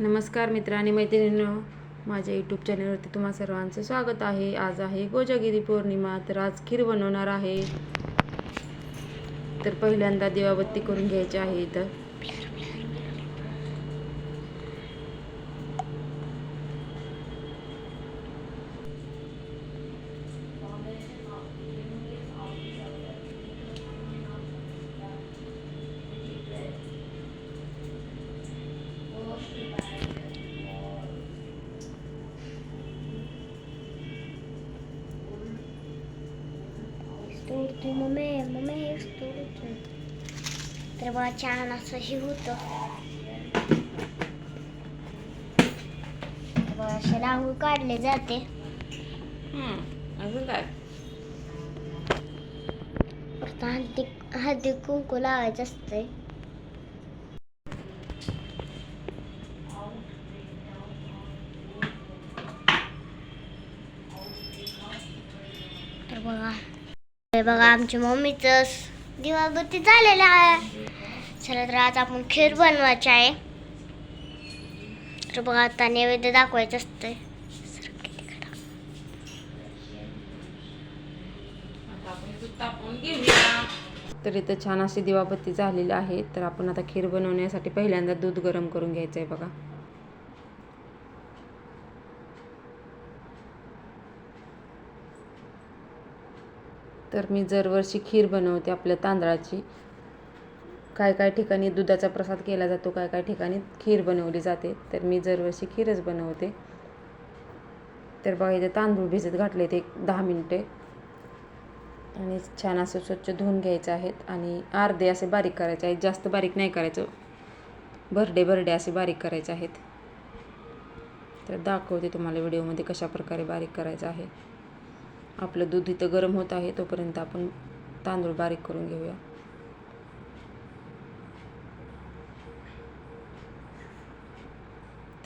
नमस्कार मित्र आणि मैत्रिणींनो. माझ्या यूट्यूब चॅनलवरती तुम्हा सर्वांचं स्वागत आहे. आज आहे गोजागिरी पौर्णिमा तर आज खीर बनवणार आहे. तर पहिल्यांदा दिवाबत्ती करून घ्यायची आहे इथं. तर बघा छान असं हे होतं तर बघा असे रांगोळ काढले जाते अजून काय परत हळदी हळदी कुंकू लावायचं असतंय तर बघा हे बघा आमच्या मम्मीचं दिवाबत्ती झालेला आहे. चला तर आज आपण खीर बनवायची आहे. तर बघा आता नैवेद्य दाखवायचं असतंय. तर इथं छान अशी दिवाबत्ती झालेली आहे. तर आपण आता खीर बनवण्यासाठी पहिल्यांदा दूध गरम करून घ्यायचं आहे बघा. तर मी दरवर्षी खीर बनवते आपल्या तांदळाची. काय काय ठिकाणी दुधाचा प्रसाद केला जातो काय काय ठिकाणी खीर बनवली जाते तर मी दरवर्षी खीरच बनवते. तर बघा इथे तांदूळ भिजत घातले ते एक दहा मिनटे. आणि छान असं स्वच्छ धुवून घ्यायचं आहेत. आणि अर्धे असे बारीक करायचे आहेत. जास्त बारीक नाही करायचं. भरडे भरडे असे बारीक करायचे आहेत. तर दाखवते तुम्हाला व्हिडिओमध्ये कशा प्रकारे बारीक करायचं आहे. आपलं दूध इथं गरम होत आहे तोपर्यंत आपण तांदूळ बारीक करून घेऊया.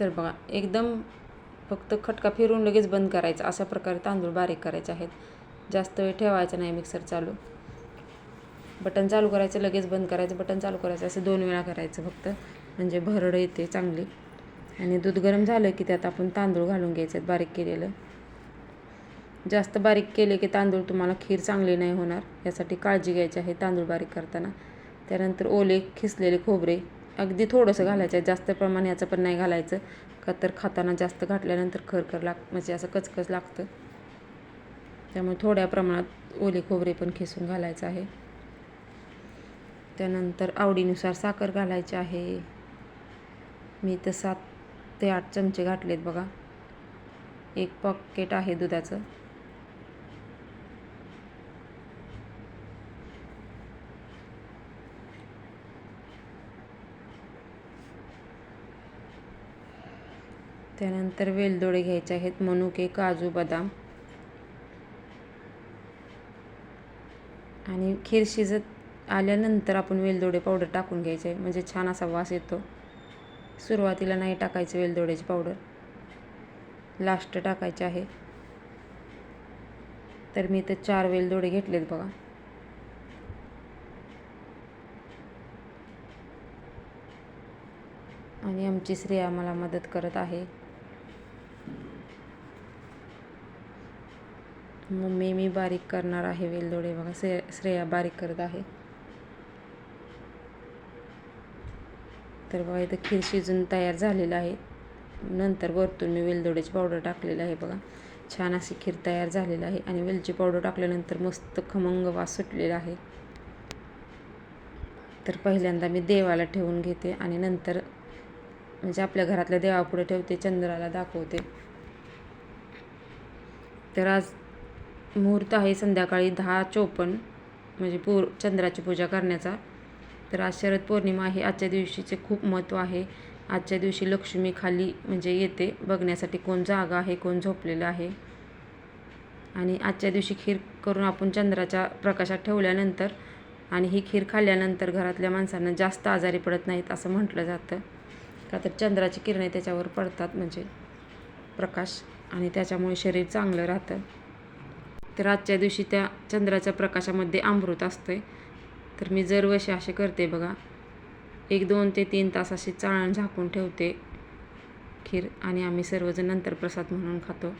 तर बघा एकदम फक्त खटका फिरून लगेच बंद करायचा अशा प्रकारे तांदूळ बारीक करायचे आहेत. जास्त वेळ ठेवायचा नाही मिक्सर चालू. बटन चालू करायचं लगेच बंद करायचं. बटन चालू करायचं असं दोन वेळा करायचं फक्त. म्हणजे भरड येते चांगली. आणि दूध गरम झालं की त्यात आपण तांदूळ घालून घ्यायचं बारीक केलेलं. जास्त बारीक केले की तांदूळ तुम्हाला खीर चांगली नाही होणार. यासाठी काळजी घ्यायची आहे तांदूळ बारीक करताना. त्यानंतर ओले खिसलेले खोबरे. अगदी थोडंसं घालायचं आहे. जास्त प्रमाण याचं पण नाही घालायचं. का तर खाताना जास्त घातल्यानंतर खरखर लाग म्हणजे असं कचकच लागतं. त्यामुळे थोड्या प्रमाणात ओले खोबरे पण खिसून घालायचं आहे. त्यानंतर आवडीनुसार साखर घालायची आहे. मी तर सात ते आठ चमचे घातलेत बघा. एक पॉकेट आहे दुधाचं. त्यानंतर वेलदोडे घ्यायचे आहेत. मनुके काजू बदाम. आणि खीर शिजत आल्यानंतर आपण वेलदोडे पावडर टाकून घ्यायचे. म्हणजे छान असा वास येतो. सुरुवातीला नाही टाकायचं वेलदोड्याची पावडर. लास्ट टाकायचे आहे. तर मी इथं चार वेलदोडे घेतलेत बघा. आणि आमची श्रेया मला मदत करत आहे. मम्मी मी बारीक करणार आहे वेलदोडे बघा श्रे श्रेया बारीक करत आहे. तर बघा इथं खीर शिजून तयार झालेलं आहे. नंतर वरतून मी वेलदोड्याची पावडर टाकलेलं आहे बघा. छान अशी खीर तयार झालेलं आहे आणि वेलची पावडर टाकल्यानंतर मस्त खमंग वास सुटलेला आहे. तर पहिल्यांदा मी देवाला ठेवून घेते आणि नंतर म्हणजे आपल्या घरातल्या देवापुढे ठेवते चंद्राला दाखवते. तर आज मुहूर्त आहे संध्याकाळी दहा चोपन्न म्हणजे पूर चंद्राची पूजा करण्याचा. तर आज शरद पौर्णिमा आहे आजच्या दिवशीचे खूप महत्त्व आहे. आजच्या दिवशी लक्ष्मी खाली म्हणजे येते बघण्यासाठी कोण जागा आहे कोण झोपलेलं आहे. आणि आजच्या दिवशी खीर करून आपण चंद्राच्या प्रकाशात ठेवल्यानंतर आणि ही खीर खाल्ल्यानंतर घरातल्या माणसांना जास्त आजारी पडत नाहीत असं म्हटलं जातं. का तर चंद्राची किरणे त्याच्यावर पडतात म्हणजे प्रकाश आणि त्याच्यामुळे शरीर चांगलं राहतं. तर आजच्या दिवशी त्या चंद्राच्या प्रकाशामध्ये अमृत असतं आहे तर मी जरवशी असे करते बघा. एक दोन ते तीन तास अशी चाळण झाकून ठेवते खीर आणि आम्ही सर्वजण नंतर प्रसाद म्हणून खातो.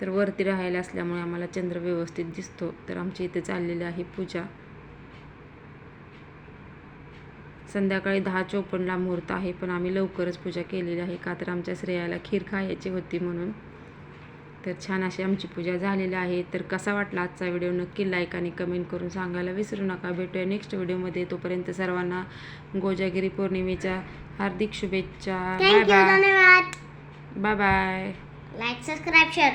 तर वरती राहायला असल्यामुळे आम्हाला चंद्र व्यवस्थित दिसतो. तर आमची इथे चाललेली आहे पूजा. संध्याकाळी दहा चोपन्नला मुहूर्त आहे पण आम्ही लवकरच पूजा केलेली आहे. का तर आमच्या श्रेयाला खीर खायची होती म्हणून. तर छान अशी आमची पूजा झालेली आहे. तर कसा वाटला आजचा व्हिडिओ नक्की लाईक आणि कमेंट करून सांगायला विसरू नका. भेटूया नेक्स्ट व्हिडिओमध्ये. तोपर्यंत सर्वांना गोजागिरी पौर्णिमेच्या हार्दिक शुभेच्छा. Bye bye bye bye like subscribe share